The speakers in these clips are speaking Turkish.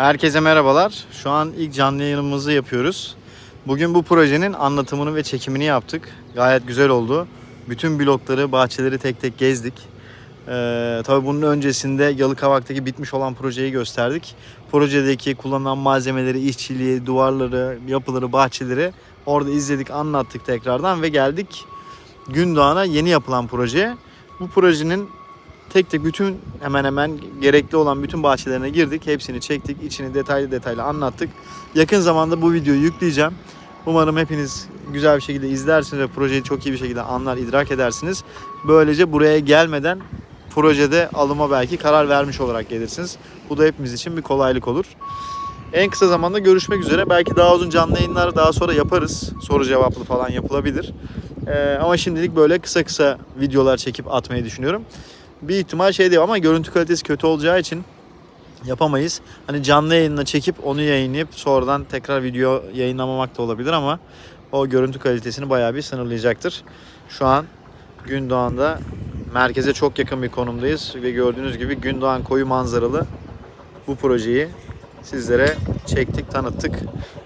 Herkese merhabalar. Şu an ilk canlı yayınımızı yapıyoruz. Bugün bu projenin anlatımını ve çekimini yaptık. Gayet güzel oldu. Bütün blokları, bahçeleri tek tek gezdik. Ee, tabii bunun öncesinde Yalıkavak'taki bitmiş olan projeyi gösterdik. Projedeki kullanılan malzemeleri, işçiliği, duvarları, yapıları, bahçeleri orada izledik, anlattık tekrardan ve geldik Gündoğan'a yeni yapılan projeye. Bu projenin tek tek bütün hemen hemen gerekli olan bütün bahçelerine girdik. Hepsini çektik. içini detaylı detaylı anlattık. Yakın zamanda bu videoyu yükleyeceğim. Umarım hepiniz güzel bir şekilde izlersiniz ve projeyi çok iyi bir şekilde anlar, idrak edersiniz. Böylece buraya gelmeden projede alıma belki karar vermiş olarak gelirsiniz. Bu da hepimiz için bir kolaylık olur. En kısa zamanda görüşmek üzere. Belki daha uzun canlı yayınlar daha sonra yaparız. Soru cevaplı falan yapılabilir. Ee, ama şimdilik böyle kısa kısa videolar çekip atmayı düşünüyorum bir ihtimal şey değil ama görüntü kalitesi kötü olacağı için yapamayız. Hani canlı yayınla çekip onu yayınlayıp sonradan tekrar video yayınlamamak da olabilir ama o görüntü kalitesini bayağı bir sınırlayacaktır. Şu an Gündoğan'da merkeze çok yakın bir konumdayız ve gördüğünüz gibi Gündoğan koyu manzaralı bu projeyi sizlere çektik, tanıttık.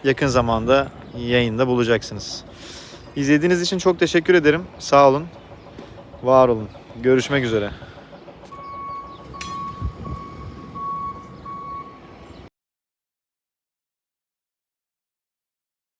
Yakın zamanda yayında bulacaksınız. İzlediğiniz için çok teşekkür ederim. Sağ olun. Var olun. Görüşmek üzere.